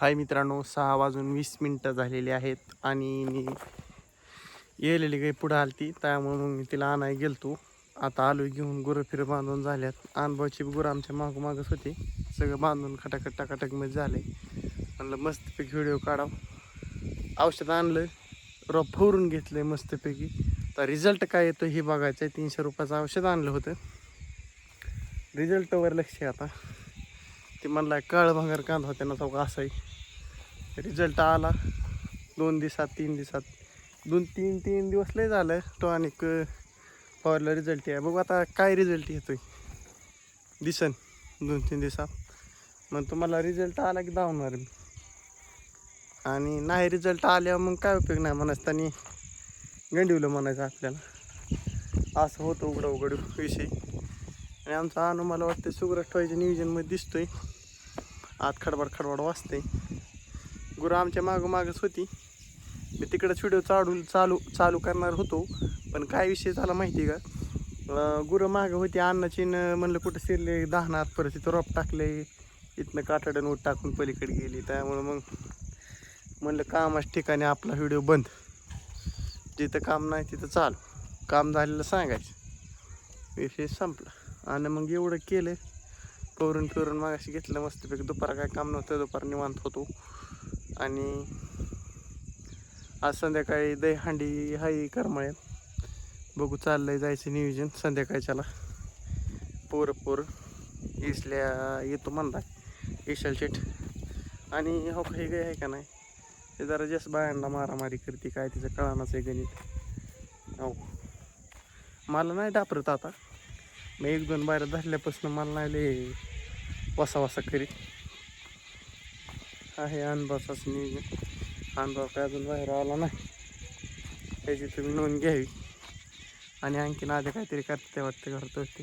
हाय मित्रांनो सहा वाजून वीस मिनटं झालेली आहेत आणि मी येलेली काही पुढं आलती त्यामुळे मग मी तिला आणाय गेलतो. आता आलो घेऊन गुरं फिरं बांधून झाल्यात. अनुभवाची गुरं आमच्या मागोमागच होती. सगळं बांधून खटाखट टाकाटकमध्ये झाले म्हणलं मस्तपैकी व्हिडिओ काढाव. औषध आणलं. रोप फवरून घेतलं मस्तपैकी. तर रिझल्ट काय येतो हे बघायचं आहे तीनशे रुपयाचं औषध आणलं होतं. रिझल्टवर लक्ष आहे आता. ते म्हणला काळ भांगर कांदा होता ना चौका असाही. आहे रिझल्ट आला. दोन दिवसात तीन दिवसात. दोन तीन तीन दिवस लय झालं. तो आणि फवारला रिझल्ट आहे बघू आता काय रिझल्ट येतोय. दिसन दोन तीन दिवसात. मग तुम्हाला रिझल्ट आला की धावणार मी आणि नाही रिझल्ट आल्यावर मग काय उपयोग नाही म्हणायचं. त्यांनी गंडिवलं म्हणायचं आपल्याला. असं होतं उघडं उघड विषय. आणि आमचा अनु मला वाटतं सुग्रस ठेवायच्या नियोजनमध्ये दिसतोय. आत खडबड खडबड वाचते गुरु आमच्या मागोमागच होती. मी तिकडंच व्हिडिओ चालू चालू चालू करणार होतो. पण काय विषय झाला माहिती आहे का? गुरु गुरं मागं होती अन्नाची न म्हणलं कुठं शिरले दहानात परत तिथं रोप टाकले इथनं काटाडन ऊट टाकून पलीकडे गेली. त्यामुळं मग म्हणलं कामाच ठिकाणी आपला व्हिडिओ बंद. जिथं काम नाही तिथं चालू. काम झालेलं सांगायचं. विषय संपला. आणि मग एवढं केलं करून फिरून मागाशी घेतलं मस्तपैकी. दुपार काय काम नव्हतं दुपार निवांत होतो. आणि आज संध्याकाळी दहीहांडी हाई करमळे बघू चाललंय जायचं नियोजन संध्याकाळच्याला. पोरं पोरं इसल्या येतो म्हणला इशाल शेठ. आणि हो काही गाय आहे का नाही? ते जरा जास्त बायांना मारामारी करते काय तिचं कळानाच आहे गणित. हो. मला नाही डापरत आता. मग एक दोन बाहेर धरल्यापासून मला नाही लय वसा वसा करीत आहे अनुभवाचाच नियोजन अनुभव काय अजून बाहेर आला नाही. त्याची तुम्ही नोंद घ्यावी. आणि आणखीन आधी काहीतरी करते वाटतं करत होते.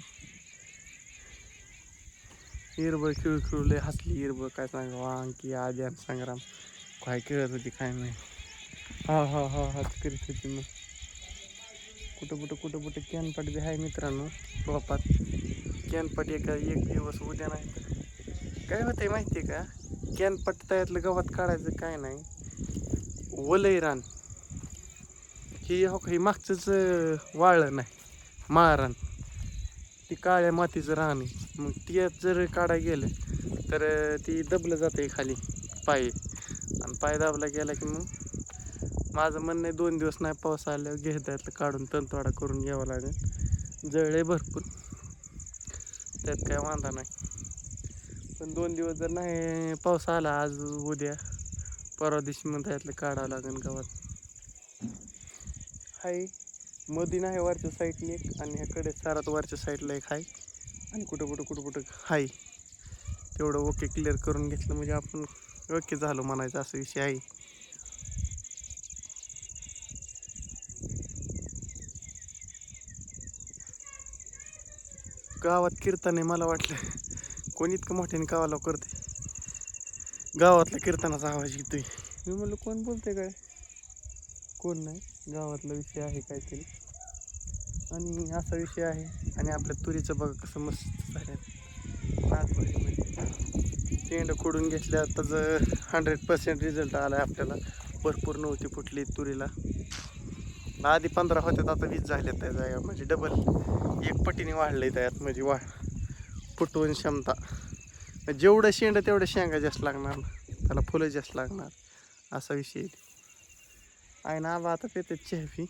हिरबळ खिळू खिळू लय हसली हिरबळ. काय सांगा आणखी आधी आणि संग्राम. काय खेळत होती काय नाही हा हा हा हा करीत होती मग. कुठं कुठं कुठं कुठं कॅनपाट बी आहे मित्रांनो रोपात. कॅनपाट एका एक दिवस उद्या नाही तर काय आहे माहिती आहे का? कॅनपाट त्यातलं गवत काढायचं काय नाही. वलय रान. ही हो काही मागचंच वाळलं नाही. माळरान. ती काळ्या मातीचं रान आहे. मग ती जर काढाय गेलं तर ती दबलं जाते खाली पाय. आणि पाय दाबला गेला की मग माझं म्हणणं आहे दोन दिवस नाही पाऊस आल्यावर घे त्यातलं काढून तणतोडा करून घ्यावं लागेल. जळले भरपूर. त्यात काय वांधा नाही. पण दोन दिवस जर नाही पाऊस आला आज उद्या परवा दिवशी मग त्यातलं काढावं लागेल गावात. हाय मधी नाही वरच्या साईडने एक आणि ह्याकडे चारात वरच्या साईडला एक हाय. आणि कुठं कुठं कुठं कुठं हाय. तेवढं ओके क्लिअर करून घेतलं म्हणजे आपण ओके झालो म्हणायचं असं विषय आहे. गावात कीर्तन आहे मला वाटलं. कोणी इतकं मोठ्याने गावाला करते? गावातला कीर्तनाचा आवाज येतोय. मी म्हणलं कोण बोलते काय? कोण नाही. गावातला विषय आहे काहीतरी. आणि असा विषय आहे. आणि आपल्या तुरीचं बघा कसं मस्त झालं नागबारीमध्ये शेंड खोडून घेतल्या त्याचं हंड्रेड पर्सेंट रिझल्ट आला आहे आपल्याला. भरपूर नव्हती फुटली तुरीला. आधी पंधरा होत्यात आता वीस झाल्यात त्या जागा. म्हणजे डबल एक पटीने वाढलंय त्यात म्हणजे वा फुटवून क्षमता. जेवढं शेंड तेवढं शेंगा जास्त लागणार त्याला फुलं जास्त लागणार. असा विषय आहे. आहे ना आबा आता पेते चेहफी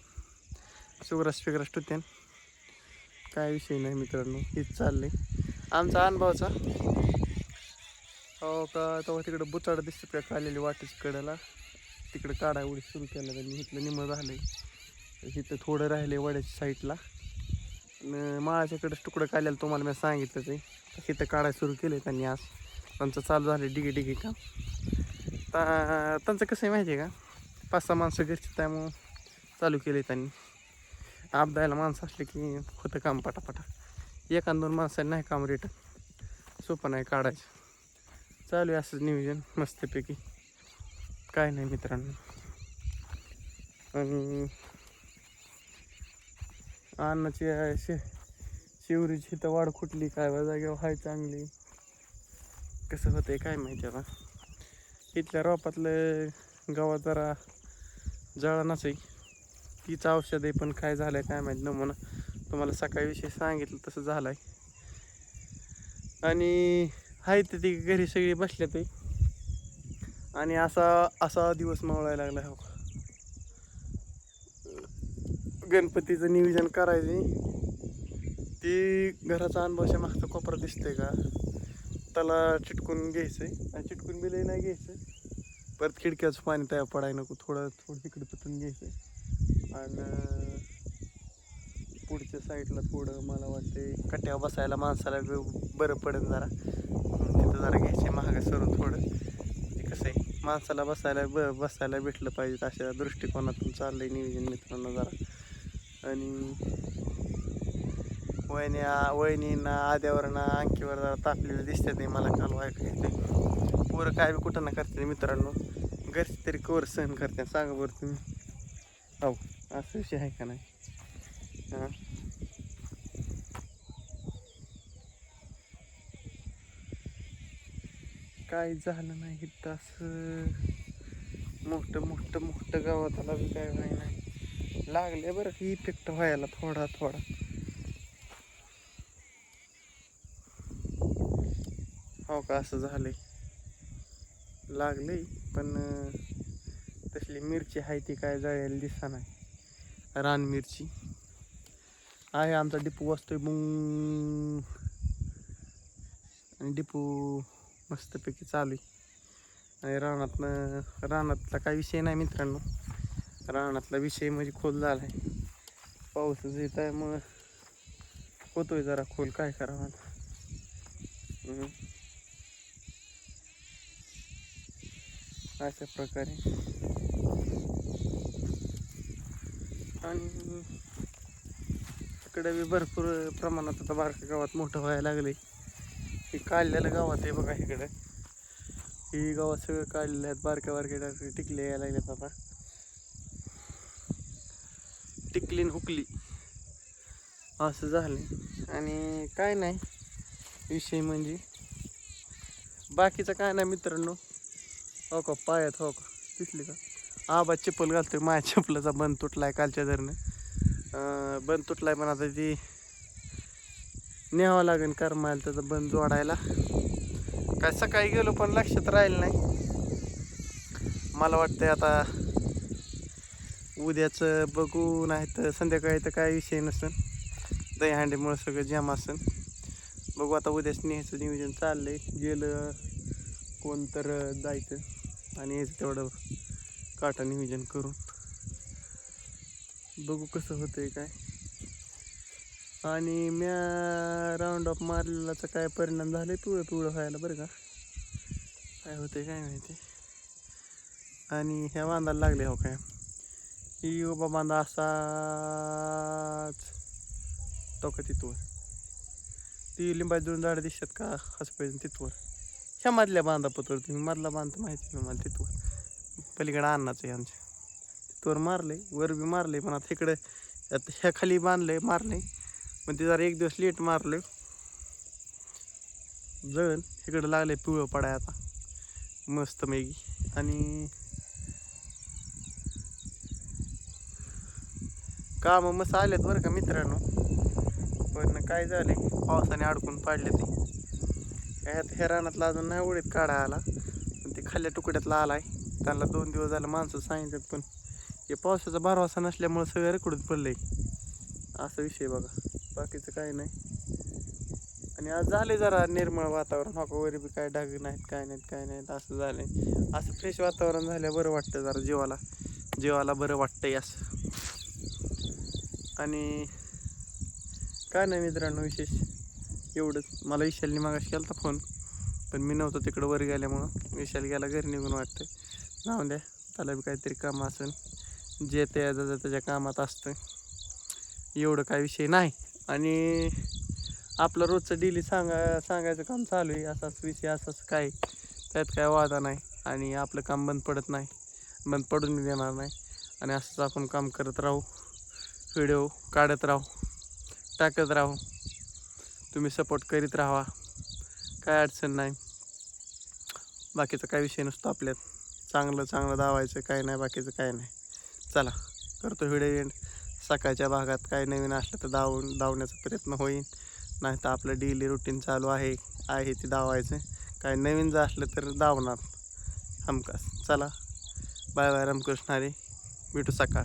सुग्रास फिग्रास टुत्यान काय विषय नाही मित्रांनो हेच चाललंय. आमचा अनुभवचा. हो का तेव्हा तिकडं बुचाड दिसतं का खालेली वाटेच कडेला? तिकडं काढा उडी सुरू केलं त्यांनी इथलं झालं आहे इथं थोडं राहिले वड्याच्या साईडला. माळाच्याकडेच तुकडं काढलेलं तुम्हाला मी सांगितलंच आहे. इथं काढायला सुरू केलं त्यांनी आज. त्यांचं चालू झालं डिगे डिगे काम. ता त्यांचं कसं आहे माहिती आहे का? पाच सहा माणसं घरची त्यामुळं चालू केले त्यांनी. आपदायला माणसं असले की होतं काम पटापटा. एखाद दोन माणसांनी नाही काम रिटर्न सोपं नाही काढायचं. चालू आहे असंच नियोजन मस्तपैकी. काय नाही मित्रांनो. आणि अन्नाची शे शिवरीची तर वाढ खुटली काय बा जागेवर हाय चांगली. कसं होतंय काय माहिती आता इथल्या रोपातलं गावात जरा जळणाच आहे तीच औषध आहे पण काय झालं आहे काय माहीत. नमुना तुम्हाला सकाळी विषयी सांगितलं तसं झालं आहे आणि हाय ते ती घरी सगळी बसल्या ते आणि असा असा दिवस मावळायला लागला हो गणपतीचं नियोजन करायचे ती घराचा अनुभवाच्या मागचा कोपरा दिसतोय का? त्याला चिटकून घ्यायचंय. आणि चिटकून बिलही नाही घ्यायचं परत खिडक्याचं पाणी तयार पडायला नको. थोडं थोडं तिकडे पटून घ्यायचं आणि पुढच्या साईडला थोडं मला वाटते कट्यावर बसायला माणसाला बरं पडेल जरा. तिथं जरा घ्यायचे महाग सरून थोडं. म्हणजे कसं आहे माणसाला बसायला ब बसायला भेटलं पाहिजे अशा दृष्टिकोनातून चाललंय नियोजन मित्रांनो जरा. आणि वहिनी वहिनींना आद्यावरना अंकीवर जरा तापलेलं दिसते ते मला काल ऐकायचं पोरं काय बी कुठं ना करते मित्रांनो. घरचे तरी कवर सहन करते सांगा बरं तुम्ही. हो असं विषय आहे का नाही? हां? काय झालं नाही तर मोठं मोठं मोठं गावात आला बी काय व्हाय नाही. लागले बरं की इफेक्ट व्हायला थोडा थोडा. हो का असं झालंय. लागले पण तसली मिरची आहे ती काय जळायला दिसा नाही. रान मिरची. आहे आमचा डिपू वाजतोय मग आणि डिपू मस्तपैकी चालू आहे आणि रानातनं रानातला काही विषय नाही मित्रांनो. रानातला विषय म्हणजे खोल झाला आहे पाऊसच येत आहे मग होतोय जरा खोल. काय करावं आता? अशा प्रकारे. आणि इकडे बी भरपूर प्रमाणात आता बारक्या गावात मोठं व्हायला लागले हे काढलेलं गावात आहे बघा इकडे. ही गावात सगळं काढलेलं आहेत. बारक्या बारक्या टाके टिकले यायला लागलेत आता टिकलीन हुकली. असं झालं. आणि काय नाही विषय म्हणजे. बाकीचं काय नाही मित्रांनो. हो का पायात हो का. दिसली का? आबा चप्पल घालतोय माझ्या चप्पलाचा बंद तुटलाय कालच्या धरणं बंद तुटलाय पण आता ती न्यावं लागेल करमायला त्याचा बंद जोडायला. काय सकाळी गेलो पण लक्षात राहिलं नाही. मला वाटतंय आता उद्याचं बघू नाही तर संध्याकाळी तर काय विषय नसेल दहीहंडीमुळे सगळं जाम असेल. बघू आता उद्याच न्यायचं नियोजन चाललं आहे गेलं कोण तर जायचं आणि यायचं तेवढं काटा नियोजन करून. बघू कसं होतं आहे काय. आणि म्या राऊंड ऑफ मारलेलाचा काय परिणाम झाले पिवळं पिवळं व्हायला बरं का. काय होतंय काय माहिती. आणि ह्या बांधायला लागले हो काय. ही उभा बांधा असाच टोका तिथवर ती लिंबाची दोन झाडं दिसतात का? हसपायचं तिथवर. ह्या मधल्या बांधा पत्र तुम्ही मधला बांध माहिती आहे मला तिथवर. पलीकडे अन्नाचं आहे आमच्या. तिथवर मारले वर बी मारले पण आता इकडे आता ह्या खाली बांधले मारले पण ते जरा एक दिवस लेट मारले. जळण इकडे लागले पिवळं पडाय आता. मस्त मैगी आणि काम मस्त आलेत बरं का मित्रांनो. पण काय झाले पावसाने अडकून पाडले ते. काय आता ह्या रानातला अजून नाही उडीत काढा आला. पण ते खाल्ल्या तुकड्यातला आहे त्याला दोन दिवस झालं माणसं सांगितलं पण हे पावसाचा भरवासा नसल्यामुळे सगळं रेकडून पडलंय. असा विषय बघा. बाकीचं काय नाही. आणि आज झाले जरा निर्मळ वातावरण. हो वगैरे बी काय डाग नाहीत काय नाहीत काय नाहीत असं झालंय. असं फ्रेश वातावरण झालं बरं वाटतं जरा जीवाला. जीवाला बरं वाटतंय असं. आणि काय नाही मित्रांनो विशेष. एवढंच. मला विशालने मागाशी केला होता फोन पण मी नव्हतो तिकडं वर गेल्यामुळं. विशाल गेला घरी निघून वाटतं जाऊन द्या. त्याला बी काहीतरी काम असून. जे त्या ज्याच्या त्याच्या कामात असतं एवढं काय विषय नाही. आणि आपलं रोजचं डेली सांगा सांगायचं काम चालू आहे. असाच विषय असाच काय. त्यात काय वादा नाही. आणि आपलं काम बंद पडत नाही. बंद पडून मी देणार नाही. आणि असंच आपण काम करत राहू. व्हिडिओ काढत राहू टाकत राहू. तुम्ही सपोर्ट करीत राहा काय अडचण नाही. बाकीचा काय विषय नसतो आपल्यात. चांगलं चांगलं धावायचं काय नाही बाकीचं काय नाही. चला करतो व्हिडिओ एंड सकाळच्या भागात काय नवीन असलं तर धावून धावण्याचा प्रयत्न होईल. नाही तर आपलं डेली रुटीन चालू आहे आहे ते धावायचं. काय नवीन जर असलं तर धावणार. हमकास चला बाय बाय. रामकृष्ण हरी. भेटू सकाळ.